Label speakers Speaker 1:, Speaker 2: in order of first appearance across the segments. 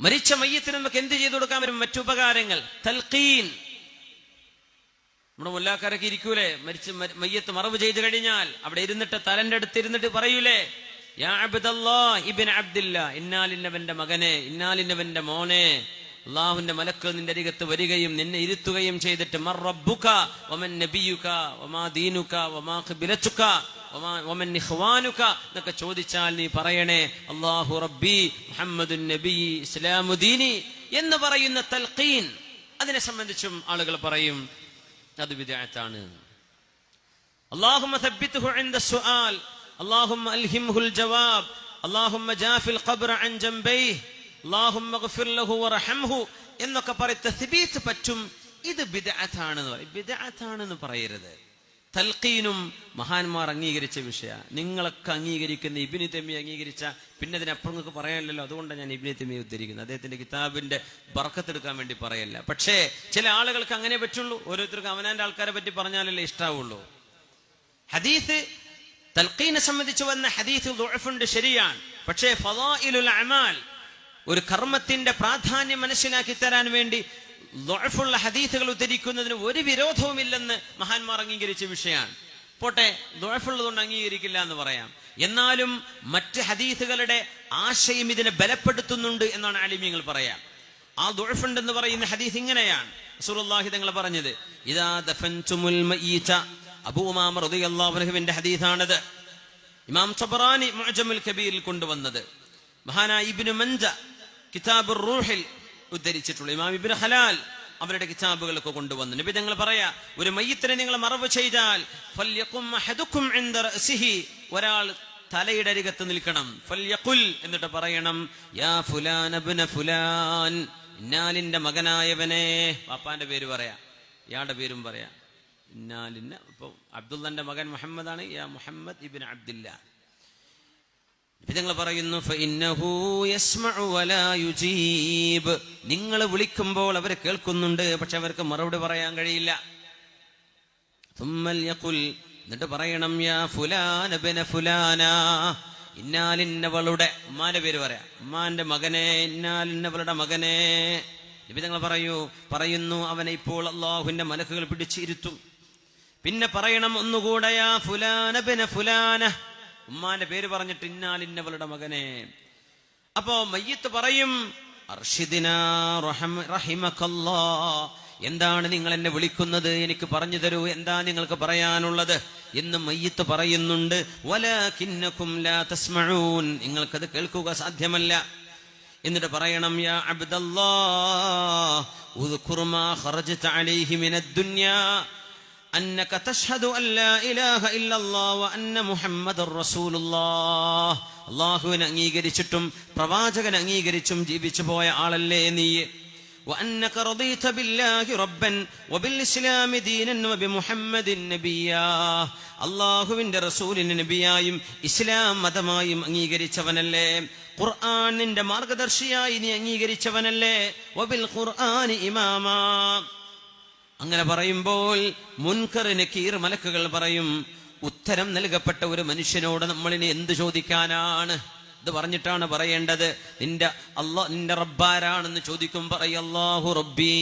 Speaker 1: മരിച്ച മയ്യത്തിന് നമുക്ക് എന്ത് ചെയ്തു കൊടുക്കാൻ പറ്റും? മറ്റുപകാരങ്ങൾ തൽക്കീൻ നമ്മുടെ മുല്ലാക്കാരൊക്കെ ഇരിക്കൂലേ? മരിച്ച മയ്യത്ത് മറവ് ചെയ്തു കഴിഞ്ഞാൽ അവിടെ ഇരുന്നിട്ട് തലന്റെ അടുത്ത് ഇരുന്നിട്ട് പറയൂലേ? ഇന്നാലിന്നവന്റെ മകനെ ഇന്നാലിന്നവന്റെ മോനെ അള്ളാഹുവിന്റെ മലക്ക് നിന്റെ അരികത്ത് വരികയും നിന്നെ ഇരുത്തുകയും ചെയ്തിട്ട് മർ റബ്ബുക വമൻ നബിയുക വമാ ദീനുക വമാ ഖിബ്ലതുക വമാ വമൻ ഇഖ്വാനുക എന്നൊക്കെ ചോദിച്ചാൽ നീ പറയണേ അല്ലാഹു റബ്ബി മുഹമ്മദുൻ നബി ഇസ്ലാമു ദീനി എന്ന് പറയുന്ന തൽഖീൻ അതിനെ സംബന്ധിച്ചും ആളുകൾ പറയും അത് വിദഗ്ധത്താണ് اللهم ثبته عند السؤال اللهم ألهمه الجواب اللهم جاف القبر عن جنبيه اللهم اغفر له ورحمه എന്നൊക്കെ പറയും തസ്ബീത്ത് പറ്റും ഇത് ബിദഅത്താണെന്ന് പറയും ബിദഅത്താണെന്ന് പറയരുത് തൽക്കീനും മഹാന്മാർ അംഗീകരിച്ച വിഷയ. നിങ്ങളൊക്കെ അംഗീകരിക്കുന്ന ഇബിനി തെമ്മി അംഗീകരിച്ച പിന്നെ അതിനപ്പുറം നിങ്ങൾക്ക് പറയാനില്ലല്ലോ അതുകൊണ്ടാണ് ഞാൻ ഇബിനി തെമ്മിയെ ഉദ്ധരിക്കുന്നത്. അദ്ദേഹത്തിന്റെ കിതാബിന്റെ ബർക്കത്തെടുക്കാൻ വേണ്ടി പറയല്ല. പക്ഷേ ചില ആളുകൾക്ക് അങ്ങനെ പറ്റുള്ളൂ. ഓരോരുത്തർക്കും അവനാന്റെ ആൾക്കാരെ പറ്റി പറഞ്ഞാലല്ലേ ഇഷ്ടാവുള്ളൂ. ഹദീസ് തൽക്കീനെ സംബന്ധിച്ച് വന്ന ഹദീസ് ദുഅഫുണ്ട് ശരിയാണ്. പക്ഷേ അമാൽ ഒരു കർമ്മത്തിന്റെ പ്രാധാന്യം മനസ്സിലാക്കി തരാൻ വേണ്ടി ദുഅഫുള്ള ഹദീസുകൾ ഉദ്ധരിക്കുന്നതിന് ഒരു വിരോധവുമില്ലെന്ന് മഹാന്മാർ അംഗീകരിച്ച വിഷയമാണ്. പോട്ടെ ദുഴഫുള്ളതുകൊണ്ട് അംഗീകരിക്കില്ല എന്ന് പറയാം. എന്നാലും മറ്റ് ഹദീസുകളുടെ ആശയം ഇതിനെ ബലപ്പെടുത്തുന്നുണ്ട് എന്നാണ് ആലിമ്യങ്ങൾ പറയാം. ആ ദുഴഫുണ്ടെന്ന് പറയുന്ന ഹദീസ് ഇങ്ങനെയാണ്. റസൂലുള്ളാഹി തങ്ങൾ പറഞ്ഞത് ഇതാ ദഫൻതുമുൽ മയ്യിത അബൂ ഉമാമ റളിയല്ലാഹു അൻഹുവിന്റെ ഹദീസാണത്. ഇമാം സബറാനി മുഅജമുൽ കബീറിൽ കൊണ്ടുവന്നത്. മഹാനായ ഇബ്നു മൻജ കിതാബുർ റൂഹിൽ ഉദ്ധരിച്ചിട്ടുള്ള. ഇമാം ഇബ്നു ഹലാൽ അവരുടെ കിതാബുകളൊക്കെ കൊണ്ടുവന്നു. നബി ഞങ്ങൾ പറയാ ഒരു മയ്യത്തിനെ നിങ്ങൾ മറവ് ചെയ്താൽ ഒരാൾ തലയുടെ അരികത്ത് നിൽക്കണം. ഫല്യഖുൽ എന്നിട്ട് പറയണം യാ ഫുലാൻ ഇന്നാലിന്റെ മകനായവനെ. പാപ്പാന്റെ പേര് പറയാ ഇയാളുടെ പേരും പറയാ ഇന്നാലിന്റെ ഇപ്പൊ അബ്ദുള്ളന്റെ മകൻ മുഹമ്മദാണ് യാ മുഹമ്മദ് ഇബിൻ അബ്ദില്ല. നിങ്ങൾ പറയുന്നു നിങ്ങൾ വിളിക്കുമ്പോൾ അവർ കേൾക്കുന്നുണ്ട് പക്ഷെ അവർക്ക് മറുപടി പറയാൻ കഴിയില്ല. എന്നിട്ട് പറയണം യാ ഫുലാന ഫുലാന. ഇന്നാലിന്നവളുടെ ഉമ്മാന്റെ പേര് പറയാം. ഉമ്മാന്റെ മകനെ ഇന്നാലിന്നവളുടെ മകനെ. നബി തങ്ങൾ പറയൂ പറയുന്നു അവനെ ഇപ്പോൾ അള്ളാഹുവിന്റെ മലക്കുകൾ പിടിച്ചിരുത്തും. പിന്നെ പറയണം ഒന്നുകൂടെ യാ ഫുലാന ബിന ഫുലാന. ഉമ്മാന്റെ പേര് പറഞ്ഞിട്ട് ഇന്നാലിന്നവളുടെ മകനെ. അപ്പോ മയ്യത്ത് പറയും. എന്താണ് നിങ്ങൾ എന്നെ വിളിക്കുന്നത്? എനിക്ക് പറഞ്ഞു തരൂ. എന്താ നിങ്ങൾക്ക് പറയാനുള്ളത്? എന്ന് മയ്യത്ത് പറയുന്നുണ്ട്. നിങ്ങൾക്കത് കേൾക്കുക സാധ്യമല്ല. എന്നിട്ട് പറയണം യാ അബ്ദല്ലാ أنك تشهد أن لا إله إلا الله وأن محمد رسول الله അള്ളാഹുവിനെ അംഗീകരിച്ചിട്ടും പ്രവാചകൻ അംഗീകരിച്ചും ജീവിച്ചു പോയ ആളല്ലേ നീ وأنك رضيت بالله ربا وبالإسلام دينا وبمحمد نبيا അള്ളാഹുവിന്റെ റസൂലിന് നബിയായും ഇസ്ലാം മതമായും അംഗീകരിച്ചവനല്ലേ ഖുർആനിന്റെ മാർഗദർശിയായി നീ അംഗീകരിച്ചവനല്ലേ വബിൽ ഖുർആൻ ഇമാമാ അങ്ങനെ പറയുമ്പോൾ മുൻകറിന് കീർ മലക്കുകൾ പറയും ഉത്തരം നൽകപ്പെട്ട ഒരു മനുഷ്യനോട് നമ്മളിനി എന്ത് ചോദിക്കാനാണ്? ഇത് പറഞ്ഞിട്ടാണ് പറയേണ്ടത്. നിന്റെ അള്ളാ നിന്റെ റബ്ബാരാണെന്ന് ചോദിക്കും പറയല്ലാഹു റബ്ബി.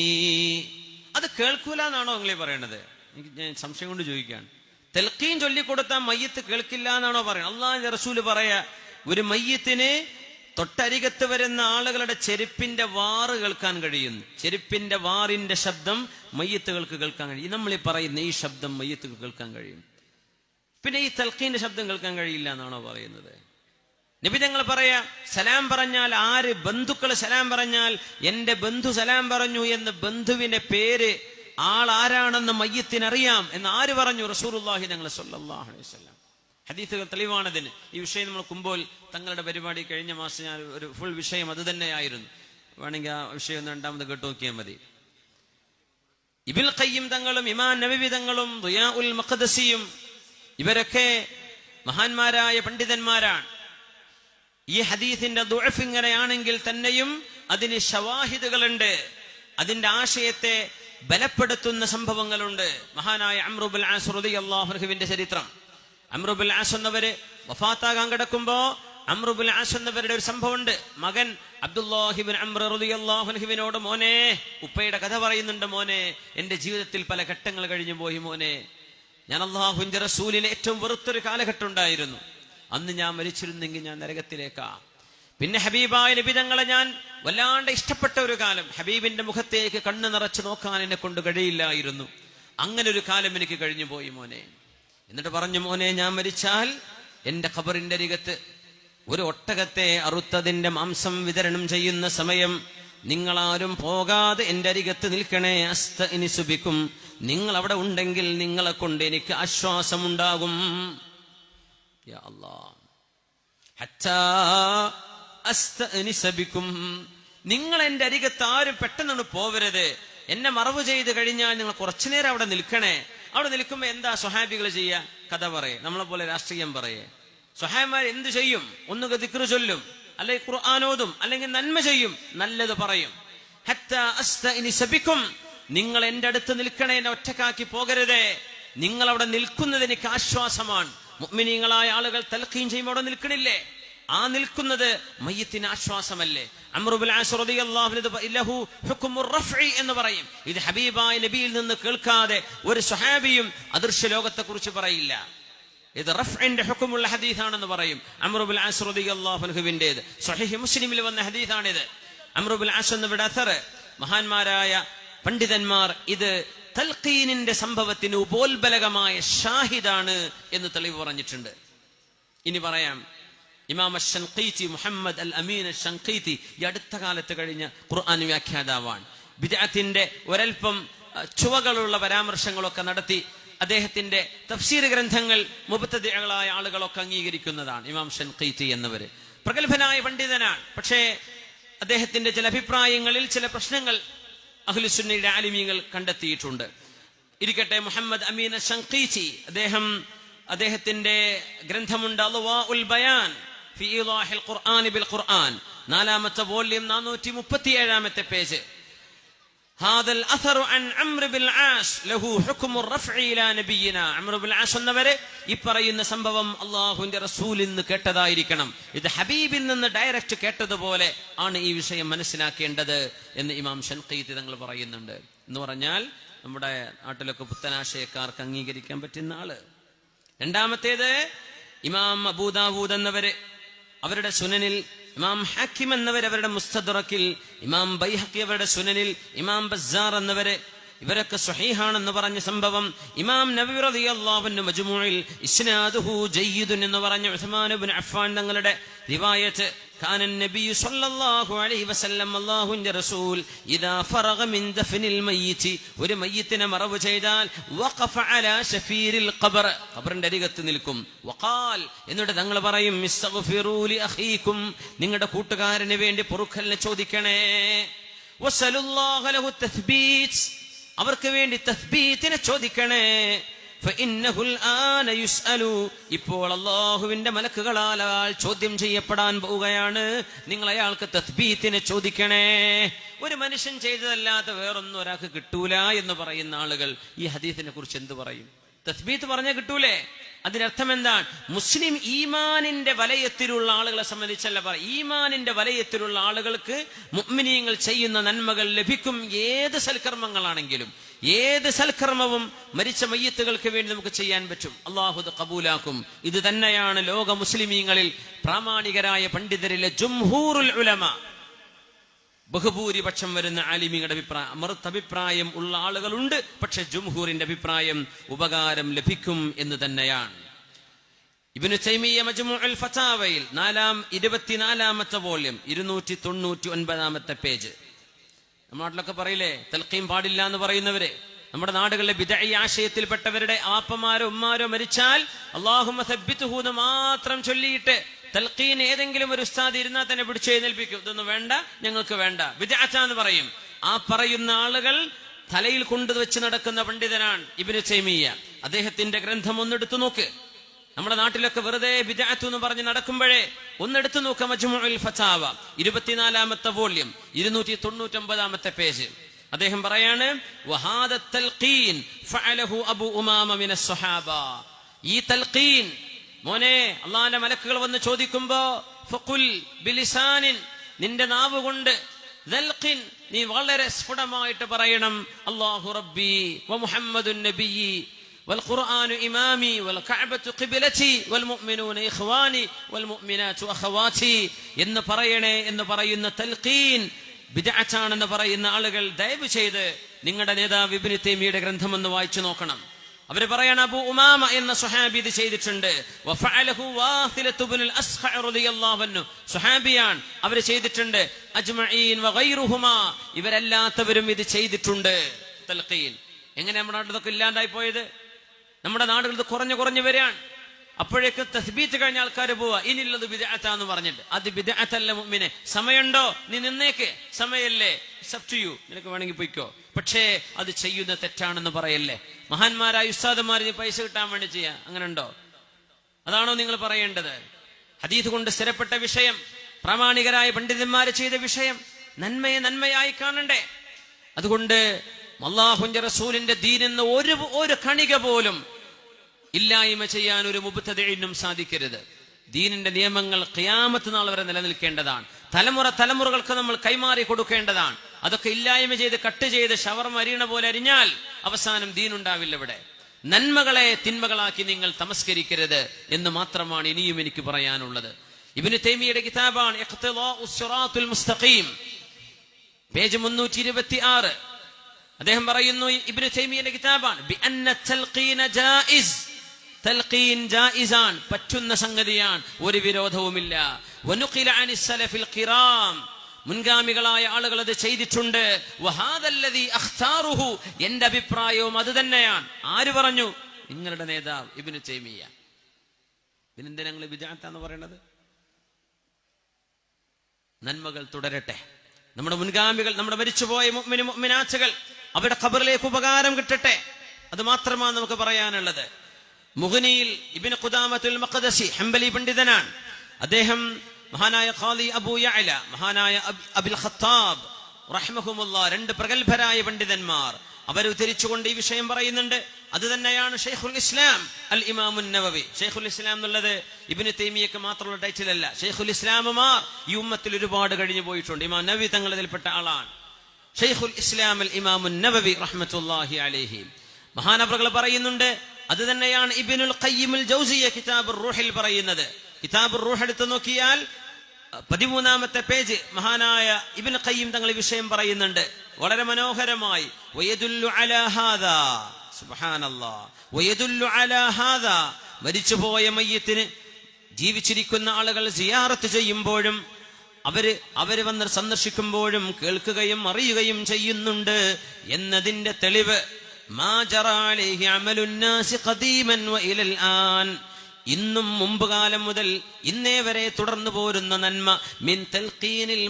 Speaker 1: അത് കേൾക്കൂല എന്നാണോ നിങ്ങളീ പറയണത്? എനിക്ക് ഞാൻ സംശയം കൊണ്ട് ചോദിക്കുകയാണ്. തെൽക്കീൻ ചൊല്ലിക്കൊടുത്താൽ മയ്യത്ത് കേൾക്കില്ല എന്നാണോ പറയുന്നത് അള്ളാഹിന്റെ റസൂൽ പറയാ ഒരു മയ്യത്തിന് തൊട്ടരികത്ത് വരുന്ന ആളുകളുടെ ചെരുപ്പിന്റെ വാറ് കേൾക്കാൻ കഴിയുന്നു ചെരുപ്പിന്റെ വാറിന്റെ ശബ്ദം മയ്യത്തുകൾക്ക് കേൾക്കാൻ കഴിയും. നമ്മൾ ഈ പറയുന്ന ഈ ശബ്ദം മയ്യത്തുകൾ കേൾക്കാൻ കഴിയും. പിന്നെ ഈ തൽക്കീന്റെ ശബ്ദം കേൾക്കാൻ കഴിയില്ല എന്നാണോ പറയുന്നത്? നബി ഞങ്ങൾ പറയാ സലാം പറഞ്ഞാൽ ആര്? ബന്ധുക്കൾ സലാം പറഞ്ഞാൽ എന്റെ ബന്ധു സലാം പറഞ്ഞു എന്ന് ബന്ധുവിന്റെ പേര് ആൾ ആരാണെന്ന് മയ്യത്തിനറിയാം എന്ന് ആര് പറഞ്ഞു? റസൂറുല്ലാഹി ഞങ്ങൾ സല്ലാഹു അലൈഹി വസല്ലം. ഹദീസുകൾ തെളിവാണതിന്. ഈ വിഷയം നമ്മൾ കുമ്പോൾ തങ്ങളുടെ പരിപാടി കഴിഞ്ഞ മാസം ഞാൻ ഒരു ഫുൾ വിഷയം അത് തന്നെയായിരുന്നു. വേണമെങ്കിൽ ആ വിഷയം രണ്ടാമത് കേട്ടു നോക്കിയാൽ മതി. ഇബിൽ കയ്യും തങ്ങളും ഇമാൻ നബി തങ്ങളും ഉൽ മഖദസിയും ഇവരൊക്കെ മഹാന്മാരായ പണ്ഡിതന്മാരാണ്. ഈ ഹദീസിന്റെ ദുഅഫ് ഇങ്ങനെയാണെങ്കിൽ തന്നെയും അതിന് ഷവാഹിദുകളുണ്ട് അതിന്റെ ആശയത്തെ ബലപ്പെടുത്തുന്ന സംഭവങ്ങളുണ്ട്. മഹാനായ അമ്രുബുൽ അൻഹുവിന്റെ ചരിത്രം. അമ്രുബുൽ ആസ് എന്നവര് വഫാത്താകാൻ കിടക്കുമ്പോ അമ്രുബുൽ ആസ് എന്നവരുടെ ഒരു സംഭവമുണ്ട്. മകൻ അബ്ദുല്ലാഹിബിൻ അമ്ര റളിയല്ലാഹുവിനോട് മോനെ ഉപ്പയുടെ കഥ പറയുന്നുണ്ട് മോനെ എന്റെ ജീവിതത്തിൽ പല ഘട്ടങ്ങൾ കഴിഞ്ഞു പോയി മോനെ. ഞാൻ അള്ളാഹുവിന്റെ റസൂലിനെ ഏറ്റവും വെറുത്തൊരു കാലഘട്ടം ഉണ്ടായിരുന്നു. അന്ന് ഞാൻ മരിച്ചിരുന്നെങ്കിൽ ഞാൻ നരകത്തിലേക്കാ. പിന്നെ ഹബീബായ നിബിതങ്ങളെ ഞാൻ വല്ലാണ്ട് ഇഷ്ടപ്പെട്ട ഒരു കാലം. ഹബീബിന്റെ മുഖത്തേക്ക് കണ്ണു നിറച്ചു നോക്കാൻ എന്നെ കൊണ്ട് കഴിയില്ലായിരുന്നു. അങ്ങനെ ഒരു കാലം എനിക്ക് കഴിഞ്ഞു പോയി മോനെ. എന്നിട്ട് പറഞ്ഞു മോനെ ഞാൻ മരിച്ചാൽ എന്റെ ഖബറിന്റെ അരികത്ത് ഒരു ഒട്ടകത്തെ അറുത്തതിന്റെ മാംസം വിതരണം ചെയ്യുന്ന സമയം നിങ്ങളാരും പോകാതെ എന്റെ അരികത്ത് നിൽക്കണേ. അസ്ത ഇനി സുബിക്കും. നിങ്ങൾ അവിടെ ഉണ്ടെങ്കിൽ നിങ്ങളെ കൊണ്ട് എനിക്ക് ആശ്വാസമുണ്ടാകും. നിങ്ങൾ എന്റെ അരികത്ത് ആരും പെട്ടെന്നൊന്ന് പോവരുത്. എന്നെ മറവ് ചെയ്ത് കഴിഞ്ഞാൽ നിങ്ങൾ കുറച്ചു നേരം അവിടെ നിൽക്കണേ. അവിടെ നിൽക്കുമ്പോ എന്താ സ്വഹാബികൾ ചെയ്യുക? കഥ പറയേ. നമ്മളെ പോലെ രാഷ്ട്രീയം പറയേ. സ്വഹാബിമാർ എന്ത് ചെയ്യും? ഒന്നുക ദിക്റ് ചൊല്ലും. അല്ലെങ്കിൽ ഖുർആാനോതും അല്ലെങ്കിൽ നന്മ ചെയ്യും. നല്ലത് പറയും. ബിക്കും. നിങ്ങൾ എന്റെ അടുത്ത് നിൽക്കണേ എന്നെ ഒറ്റക്കാക്കി പോകരുതേ. നിങ്ങൾ അവിടെ നിൽക്കുന്നത് എനിക്ക് ആശ്വാസമാണ്. മുഗ്മിനീങ്ങളായ ആളുകൾ തൽഖീം ചെയ്യുമ്പോൾ അവിടെ നിൽക്കണില്ലേ? ആ നിൽക്കുന്നത് മയ്യത്തിന് ആശ്വാസമല്ലേ? എന്ന് പറയും. ഇത് ഹബീബായ നബിയിൽ നിന്ന് കേൾക്കാതെ ഒരു സ്വഹാബിയും അദൃശ്യ ലോകത്തെ കുറിച്ച് പറയില്ല. ഇത് റഫ്ഇന്റെ ഹുക്കുമുള്ള ഹദീസാണെന്ന് പറയും. അമ്രുബുൽ ആസ് റളിയല്ലാഹു അൻഹുവിന്റേത് സ്വഹീഹ് മുസ്ലിമിൽ വന്ന ഹദീസാണിത്. അമ്രുബുൽ ആസ് എന്നിവിടെ അഥർ മഹാന്മാരായ പണ്ഡിതന്മാർ ഇത് തൽഖീനിന്റെ സംഭവത്തിന് ഉപോത്ബലകമായ ഷാഹിദാണ് എന്ന് തെളിവ് പറഞ്ഞിട്ടുണ്ട്. ഇനി പറയാം ഇമാം ഷൻഖീത്തി മുഹമ്മദ് അൽ അമീൻ ഷൻഖീത്തി ഈ അടുത്ത കാലത്ത് കഴിഞ്ഞ ഖുർആൻ വ്യാഖ്യാതാവാണ് ബിദഅത്തിന്റെ ഒരൽപ്പം ചുവകളുള്ള പരാമർശങ്ങളൊക്കെ നടത്തി അദ്ദേഹത്തിന്റെ തഫ്സീർ ഗ്രന്ഥങ്ങൾ മുബത്തതികളായ ആളുകളൊക്കെ അംഗീകരിക്കുന്നതാണ് ഇമാം ഷൻഖീത്തി എന്നിവര്. പ്രഗത്ഭനായ പണ്ഡിതനാണ്. പക്ഷേ അദ്ദേഹത്തിന്റെ ചില അഭിപ്രായങ്ങളിൽ ചില പ്രശ്നങ്ങൾ അഖിലുസുന്നയുടെ ആലിമീങ്ങൾ കണ്ടെത്തിയിട്ടുണ്ട്. ഇരിക്കട്ടെ മുഹമ്മദ് അമീൻ ഷൻഖീച്ചി അദ്ദേഹം അദ്ദേഹത്തിന്റെ ഗ്രന്ഥമുണ്ട് അലുവാ ഉൽ ബയാൻ. ഖുർആൻ നാലാമത്തെ വോള്യം നാനൂറ്റി മുപ്പത്തി ഏഴാമത്തെ പേജ്. ഹാദൽ അസർ അൻ അമ്രുബിൽ ആഷ് ലഹു ഹുക്കുമുർ റഫ്ഇലാ നബിയിന. അമ്രുബിൽ ആഷ് എന്നവരെ ഈ പറയുന്ന സംഭവം അള്ളാഹുവിന്റെ റസൂലിൽ നിന്ന് കേട്ടതായിരിക്കണം. ഇത് ഹബീബിൽ നിന്ന് ഡയറക്റ്റ് കേട്ടതുപോലെ ആണ് ഈ വിഷയം മനസ്സിലാക്കേണ്ടത് എന്ന് ഇമാം ഷൻഖീത്ത് തങ്ങൾ പറയുന്നുണ്ട്. എന്ന് പറഞ്ഞാൽ നമ്മുടെ നാട്ടിലൊക്കെ പുത്തനാശയക്കാർക്ക് അംഗീകരിക്കാൻ പറ്റുന്ന ആൾ. രണ്ടാമത്തേത് ഇമാം അബൂദാവൂദ് എന്നവര് അവരുടെ സുനനിൽ ഇമാം ഹാക്കിം എന്നവർ അവരുടെ മുസ്തദറക്കിൽ ഇമാം ബൈഹക്കി അവരുടെ സുനനിൽ ഇമാം ബസാർ എന്നവരെ ഇവരൊക്കെ സ്വഹീഹാണെന്ന് പറഞ്ഞ സംഭവം ഇമാം നബി റളിയല്ലാഹുവിന്റെ മജ്മൂഇൽ ഇസ്നാദുഹു ജയ്യിദുൻ എന്ന് പറഞ്ഞ ഉസ്മാൻ ഇബ്നു അഫ്ഫാൻ തങ്ങളുടെ റിവായത്ത് كان النبي صلى الله عليه وسلم അല്ലാഹുവിന്റെ റസൂൽ ഇദാ ഫറഗ മിൻ ദഫനിൽ മയ്യിത്ത് ഒരു മയ്യിത്തിനെ മറവ് ചെയ്താൽ വഖഫ അലാ ശഫീരിൽ ഖബർ ഖബറിന്റെ അരികത്ത് നിൽക്കും വഖാൽ എന്നിട്ട് തങ്ങൾ പറയും ഇസ്തഗ്ഫിറൂ ലി അഖീകും നിങ്ങളുടെ കൂട്ടുകാരന് വേണ്ടി പൊറുക്കലിനെ ചോദിക്കണേ വസലുല്ലാഹു ലഹു തസ്ബീത് അവർക്ക് വേണ്ടി തസ്ബീത്തിനെ ചോദിക്കണേ فإنه الآن يسأل ഇപ്പോൾ അള്ളാഹുവിന്റെ മലക്കുകളാൽ അയാൾ ചോദ്യം ചെയ്യപ്പെടാൻ പോവുകയാണ്. നിങ്ങൾ അയാൾക്ക് തസ്ബീത്തിനെ ചോദിക്കണേ. ഒരു മനുഷ്യൻ ചെയ്തതല്ലാത്ത വേറൊന്നും ഒരാൾക്ക് കിട്ടൂല എന്ന് പറയുന്ന ആളുകൾ ഈ ഹദീസിനെ കുറിച്ച് എന്ത് പറയും? തസ്ബീത്ത് പറഞ്ഞാൽ കിട്ടൂലേ? അതിനർത്ഥം എന്താണ്? മുസ്ലിം ഈമാനിന്റെ വലയത്തിലുള്ള ആളുകളെ സംബന്ധിച്ചല്ല പറ. ഈമാനിന്റെ വലയത്തിലുള്ള ആളുകൾക്ക് മുഅ്മിനീങ്ങൾ ചെയ്യുന്ന നന്മകൾ ലഭിക്കും. ഏത് സൽക്കർമ്മങ്ങളാണെങ്കിലും. ഏത് സൽക്കർമ്മവും മരിച്ച മയ്യത്തുകൾക്ക് വേണ്ടി നമുക്ക് ചെയ്യാൻ പറ്റും. അള്ളാഹുദ് കബൂലാക്കും ഇത് തന്നെയാണ് ലോക മുസ്ലിമീങ്ങളിൽ പ്രാമാണികരായ പണ്ഡിതരിലെ ജുംഹൂറുൽ ഉലമ. ബഹുഭൂരിപക്ഷം വരുന്ന ആലിമിയുടെ അഭിപ്രായം മറുത്ത അഭിപ്രായം ഉള്ള ആളുകളുണ്ട്. പക്ഷെ ജുംഹൂറിന്റെ അഭിപ്രായം ഉപകാരം ലഭിക്കും എന്ന് തന്നെയാണ്. ഇബിനു മജ്മു അൽ ഫതാവയിൽ നാലാം ഇരുപത്തിനാലാമത്തെ വോള്യം ഇരുന്നൂറ്റി തൊണ്ണൂറ്റി ഒൻപതാമത്തെ പേജ്. നമ്മുടെ നാട്ടിലൊക്കെ പറയില്ലേ തൽക്കീം പാടില്ല എന്ന് പറയുന്നവരെ. നമ്മുടെ നാടുകളിലെ വിദഈ ആശയത്തിൽപ്പെട്ടവരുടെ ആപ്പമാരോ ഉമ്മാരോ മരിച്ചാൽ സബ്ബിത്തുഹു മാത്രം ചൊല്ലിയിട്ട് തൽക്കീൻ ഏതെങ്കിലും ഒരു ഉസ്താദ് ഇരുന്നാൽ തന്നെ പിടിച്ചു എഴുന്നേൽപ്പിക്കും. ഇതൊന്നും വേണ്ട ഞങ്ങൾക്ക് വേണ്ട. വിദാച്ച എന്ന് പറയും. ആ പറയുന്ന ആളുകൾ തലയിൽ കൊണ്ടുവച്ച് നടക്കുന്ന പണ്ഡിതനാണ് ഇബിന് ചൈമിയ അദ്ദേഹത്തിന്റെ ഗ്രന്ഥം ഒന്നെടുത്തു നോക്ക്. നമ്മുടെ നാട്ടിലൊക്കെ വെറുതെ ബിജാത്തു എന്ന് പറഞ്ഞ് നടക്കുമ്പോഴേ ഒന്നെടുത്തു നോക്കാം മജ്മുഉൽ ഫതാവ ഇരുപത്തിനാലാമത്തെ വോള്യം ഇരുന്നൂറ്റി തൊണ്ണൂറ്റൊമ്പതാമത്തെ പേജ്. അദ്ദേഹം പറയാണ് ഈ തൽഖീൻ മോനെ അള്ളാന്റെ മലക്കുകൾ വന്ന് ചോദിക്കുമ്പോ ഫഖുൽ ബിലിസാനിൻ നിന്റെ നാവ് കൊണ്ട് നീ വളരെ സ്ഫുടമായിട്ട് പറയണം അള്ളാഹു റബ്ബി മുഹമ്മദുൻ والقرآن إمامي والكعبة قبلتي والمؤمنون إخواني والمؤمنات أخواتي എന്ന് പറയണേ എന്ന് പറയുന്ന തൽഖീൻ ബിദഅത്താണെന്ന് പറയുന്ന ആളുകൾ ദയവ് ചെയ്ത് നിങ്ങളുടെ നേതാവ് ഇബ്നു തൈമിയുടെ ഗ്രന്ഥം ഒന്ന് വായിച്ചു നോക്കണം അവര് പറയണ അബു ഉമാമ എന്ന സുഹാബി ഇത് ചെയ്തിട്ടുണ്ട് വഫഅലഹു വാസിലത്തു ഇബ്നുൽ അസ്ഖഅ റളിയല്ലാഹു അൻഹു സുഹാബിയാൻ അവര് ചെയ്തിട്ടുണ്ട് അജ്മഈൻ വഗൈറുഹുമാ ഇവരല്ലാത്തവരും ഇത് ചെയ്തിട്ടുണ്ട് തൽഖീൻ എങ്ങനെ നമ്മുടെ നാട്ടിൽ ഇതൊക്കെ ഇല്ലാണ്ടായി പോയത് നമ്മുടെ നാടുകളിൽ കുറഞ്ഞു കുറഞ്ഞു വരികയാണ്. അപ്പോഴേക്ക് തസ്ബീച്ച് കഴിഞ്ഞ ആൾക്കാർ പോവാ ഇനിയുള്ളത് ബിദഅത്താന്ന് പറഞ്ഞിട്ട്. അത് ബിദഅത്തല്ല മുഅ്മിനെ. സമയമുണ്ടോ? നീ നിന്നേക്ക്. സമയല്ലേ സബ് യു നിനക്ക് വേണമെങ്കിൽ പൊയ്ക്കോ. പക്ഷേ അത് ചെയ്യുന്ന തെറ്റാണെന്ന് പറയല്ലേ? മഹാന്മാരായ ഉസ്താദന്മാർ നീ പൈസ കിട്ടാൻ വേണ്ടി ചെയ്യാ. അങ്ങനെ ഉണ്ടോ? അതാണോ നിങ്ങൾ പറയേണ്ടത്? ഹദീത് കൊണ്ട് സ്ഥിരപ്പെട്ട വിഷയം. പ്രാമാണികരായ പണ്ഡിതന്മാർ ചെയ്ത വിഷയം. നന്മയെ നന്മയായി കാണണ്ടേ? അതുകൊണ്ട് അള്ളാഹുന്റെ റസൂലിന്റെ ദീനെന്ന ഒരു ഒരു കണിക പോലും ഇല്ലായ്മ ചെയ്യാൻ ഒരു മുബത്തതയിനും സാധിക്കരുത്. ദീനിന്റെ നിയമങ്ങൾ ക്യാമത്ത് നാൾ വരെ നിലനിൽക്കേണ്ടതാണ്. തലമുറ തലമുറകൾക്ക് നമ്മൾ കൈമാറി കൊടുക്കേണ്ടതാണ്. അതൊക്കെ ഇല്ലായ്മ ചെയ്ത് കട്ട് ചെയ്ത് ഷവർമ അരിയണ പോലെ അരിഞ്ഞാൽ അവസാനം ദീനുണ്ടാവില്ല ഇവിടെ. നന്മകളെ തിന്മകളാക്കി നിങ്ങൾ തമസ്കരിക്കരുത് എന്ന് മാത്രമാണ് ഇനിയും എനിക്ക് പറയാനുള്ളത്. ഇബിന് തൈമിയുടെ കിതാബാണ് മുസ്തഖീം. പേജ് മുന്നൂറ്റി ഇരുപത്തി ആറ് അദ്ദേഹം പറയുന്നു ഇബിന് തൈമിയുടെ കിതാബാണ് തൽഖീൻ ജായിസാൻ പറ്റുന്ന സംഗതിയാണ് ഒരു വിരോധവുമില്ല. വനുഖില അനി സലഫിൽ ഖിറാം മുൻഗാമികളായ ആളുകൾ അത് ചെയ്തിട്ടുണ്ട്. വഹാദല്ലദി അഖ്താറുഹു എന്റെ അഭിപ്രായവും അത് തന്നെയാണ്. ആര് പറഞ്ഞു? നിങ്ങളുടെ നേതാവ് ഇബ്നു തൈമിയ പിന്നെന്താ ഞങ്ങൾ വിജാത്താന്ന് പറയണത്? നന്മകൾ തുടരട്ടെ. നമ്മുടെ മുൻഗാമികൾ നമ്മുടെ മരിച്ചുപോയ മുഅ്മിനു മുഅ്മിനാച്ചകൾ അവരുടെ ഖബറിലേക്ക് ഉപകാരം കിട്ടട്ടെ. അത് മാത്രമാണ് നമുക്ക് പറയാനുള്ളത്. മുഹനിയിൽ ഇബിൻ ഖുദാമത്തുൽ മഖദസി ഹംബലി പണ്ഡിതനാണ്. അദ്ദേഹം മഹാനായ ഖാലി അബൂ യഅല മഹാനായ അബ്- അബിൽ ഖത്താബ് റഹ്മഹുമുള്ള രണ്ട് പ്രഗത്ഭരായ പണ്ഡിതന്മാർ. അവർ ഉദ്ധരിച്ചുകൊണ്ട് ഈ വിഷയം പറയുന്നുണ്ട്. അത് തന്നെയാണ് ഷെയ്ഖുൽ ഇസ്ലാം അൽ ഇമാമുൻ നവവി ഷെയ്ഖുൽ ഇസ്ലാം എന്നുള്ളത് ഇബിന് തൈമിയക്ക് മാത്രമുള്ള ടൈറ്റിൽ അല്ല ഷെയ്ഖുൽ ഇസ്ലാമുമാർ ഈ ഉമ്മത്തിൽ ഒരുപാട് കഴിഞ്ഞു പോയിട്ടുണ്ട്. ഇമാം നബി തങ്ങൾ ഇതിൽപ്പെട്ട ആളാണ്. ഷെയ്ഖുൽ ഇസ്ലാം അൽ ഇമാമുൻ നവവി റഹ്മത്തുല്ലാഹി അലൈഹി. മഹാനവറുകൾ പറയുന്നുണ്ട് അത് തന്നെയാണ് ഇബിനുൽ ഖയ്യിമുൽ ജൗസിയ കിതാബുർ റൂഹിൽ പറയുന്നത്. കിതാബുർ റൂഹ് എടുത്തു നോക്കിയാൽ പതിമൂന്നാമത്തെ പേജ് മഹാനായ ഇബിൻ ഖയ്യിം തങ്ങൾ ഈ വിഷയം പറയുന്നുണ്ട്. വളരെ മനോഹരമായി മരിച്ചുപോയ മയ്യത്തിന് ജീവിച്ചിരിക്കുന്ന ആളുകൾ സിയാറത്ത് ചെയ്യുമ്പോഴും അവർ അവർ വന്ന് സന്ദർശിക്കുമ്പോഴും കേൾക്കുകയും അറിയുകയും ചെയ്യുന്നുണ്ട് എന്നതിന്റെ തെളിവ് ഇന്നും മുമ്പ് കാലം മുതൽ ഇന്നേ വരെ തുടർന്നു പോരുന്ന നന്മ മിൻ തൽക്കീനിൽ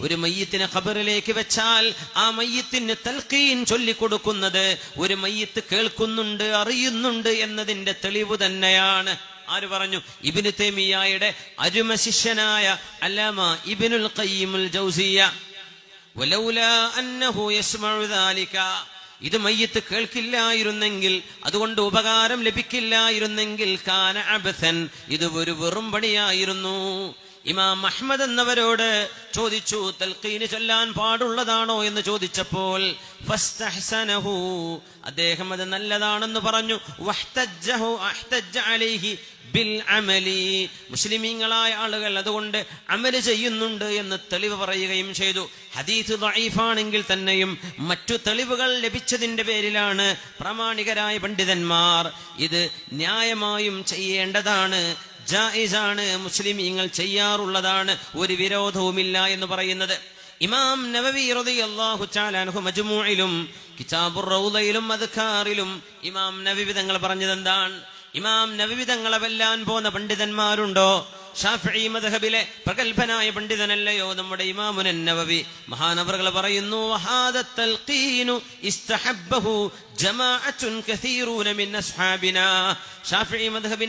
Speaker 1: ഒരു മയ്യത്തിനെ ഖബറിലേക്ക് വെച്ചാൽ ആ മയ്യത്തിന് തൽഖീൻ ചൊല്ലിക്കൊടുക്കുന്നത് ഒരു മയ്യത്ത് കേൾക്കുന്നുണ്ട് അറിയുന്നുണ്ട് എന്നതിന്റെ തെളിവ് തന്നെയാണ്. ആര് പറഞ്ഞു? ഇബിന് തേമിയായുടെ അരുമ ശിഷ്യനായ അല്ലാമ ഇബിനുൽ ഖയ്യിമുൽ ജൗസിയ ഇത് മയ്യത്ത് കേൾക്കില്ലായിരുന്നെങ്കിൽ അതുകൊണ്ട് ഉപകാരം ലഭിക്കില്ലായിരുന്നെങ്കിൽ കാന അബസൻ. ഇത് ഒരു വെറും പണിയായിരുന്നു. ഇമാം അഹ്മദ് എന്നവരോട് ചോദിച്ചു തൽക്കീന് ചൊല്ലാൻ പാടുള്ളതാണോ? എന്ന് ചോദിച്ചപ്പോൾ അദ്ദേഹം അത് നല്ലതാണെന്ന് പറഞ്ഞു. ബിൽ മുസ്ലിമീങ്ങളായ ആളുകൾ അതുകൊണ്ട് അമൽ ചെയ്യുന്നുണ്ട് എന്ന് തെളിവ് പറയുകയും ചെയ്തു. ഹദീസ് ദൈഫാണെങ്കിൽ തന്നെയും മറ്റു തെളിവുകൾ ലഭിച്ചതിന്റെ പേരിലാണ് പ്രാമാണികരായ പണ്ഡിതന്മാർ ഇത് ന്യായമായും ചെയ്യേണ്ടതാണ്. ജായിസാണ് മുസ്ലിമീങ്ങൾ ചെയ്യാറുള്ളതാണ്. ഒരു വിരോധവുമില്ല എന്ന് പറയുന്നത്. ഇമാം നവവി റളിയല്ലാഹു തആല അൻഹു മജ്മൂഇലും കിതാബുർ റൗളയിലും അദ്കാറിലും ഇമാം നവവി തങ്ങൾ പറഞ്ഞത് ഇമാം നവവി തങ്ങളെ വെല്ലാൻ പോന്ന പണ്ഡിതന്മാരുണ്ടോ? ഷാഫിഈ മദ്ഹബിലെ പ്രഗത്ഭനായ പണ്ഡിതനല്ലയോ നമ്മുടെ ഇമാമുനൻ നവവി മഹാനവറുകൾ പറയുന്നു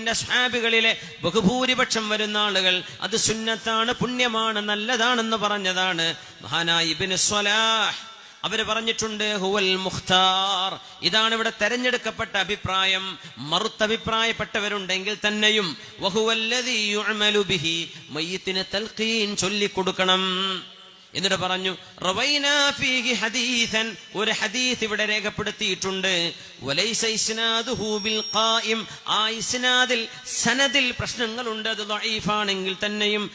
Speaker 1: അസ്ഹാബികളിലെ ബഹുഭൂരിപക്ഷം വരുന്ന ആളുകൾ അത് സുന്നത്താണ് പുണ്യമാണ് നല്ലതാണെന്ന് പറഞ്ഞതാണ്. മഹാനായി ഇബ്നു സ്വലാഹ് അവർ പറഞ്ഞിട്ടുണ്ട് ഹുവൽ മുഖ്താർ. ഇതാണ് ഇവിടെ തെരഞ്ഞെടുക്കപ്പെട്ട അഭിപ്രായം. മറുത്തഭിപ്രായപ്പെട്ടവരുണ്ടെങ്കിൽ തന്നെയും ചൊല്ലിക്കൊടുക്കണം. എന്നിട്ട് പറഞ്ഞു ഹദീസൻ ഒരു ഹദീസ് ഇവിടെ രേഖപ്പെടുത്തിയിട്ടുണ്ട്. ആ ഇസ്നാദിൽ സനദിൽ പ്രശ്നങ്ങളുണ്ട് അത് ലൈഫാണെങ്കിൽ തന്നെയും.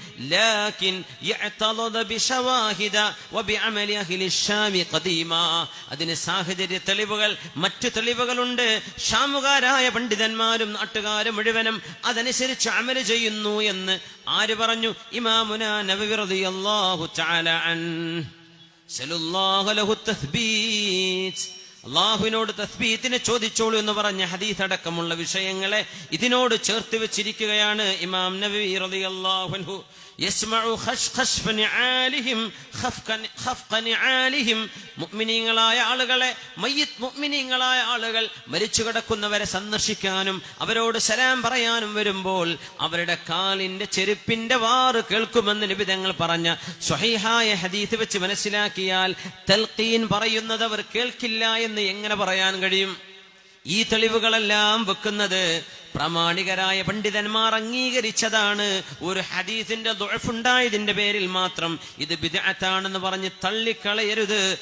Speaker 1: ഖദീമാ. അതിന് സാഹചര്യ തെളിവുകൾ മറ്റു തെളിവുകളുണ്ട്. ഷാമുകാരായ പണ്ഡിതന്മാരും നാട്ടുകാരും മുഴുവനും അതനുസരിച്ച് അമൽ ചെയ്യുന്നു എന്ന് ആര് പറഞ്ഞു? ഇമാമുന നബി റളിയല്ലാഹു അൻ. സല്ലല്ലാഹു അള്ളാഹുവിനോട് തസ്ബീത്തിനെ ചോദിച്ചോളൂ എന്ന് പറഞ്ഞ ഹദീസ് അടക്കമുള്ള വിഷയങ്ങളെ ഇതിനോട് ചേർത്ത് വെച്ചിരിക്കുകയാണ് ഇമാം നബി റളിയല്ലാഹു അൻഹു. മുഅ്മിനീങ്ങളായ ആളുകളെ മയ്യിത്ത് മുഅ്മിനീങ്ങളായ ആളുകൾ മരിച്ചു കിടക്കുന്നവരെ സന്ദർശിക്കാനും അവരോട് സലാം പറയാനും വരുമ്പോൾ അവരുടെ കാലിന്റെ ചെരുപ്പിന്റെ വാറ് കേൾക്കുമെന്ന് നിബിതങ്ങൾ പറഞ്ഞ സ്വഹീഹായ ഹദീസ് വെച്ച് മനസ്സിലാക്കിയാൽ തൽഖീൻ പറയുന്നത് അവർ കേൾക്കില്ല എന്ന് എങ്ങനെ പറയാൻ കഴിയും? ഈ തെളിവുകളെല്ലാം വെക്കുന്നത് പ്രാമാണികരായ പണ്ഡിതന്മാർ അംഗീകരിച്ചതാണ്. ഒരു ഹദീസിന്റെ ദുഴഫുണ്ടായതിന്റെ പേരിൽ മാത്രം ഇത് ബിദഅത്താണെന്ന് പറഞ്ഞ് തള്ളിക്കളയരുത്.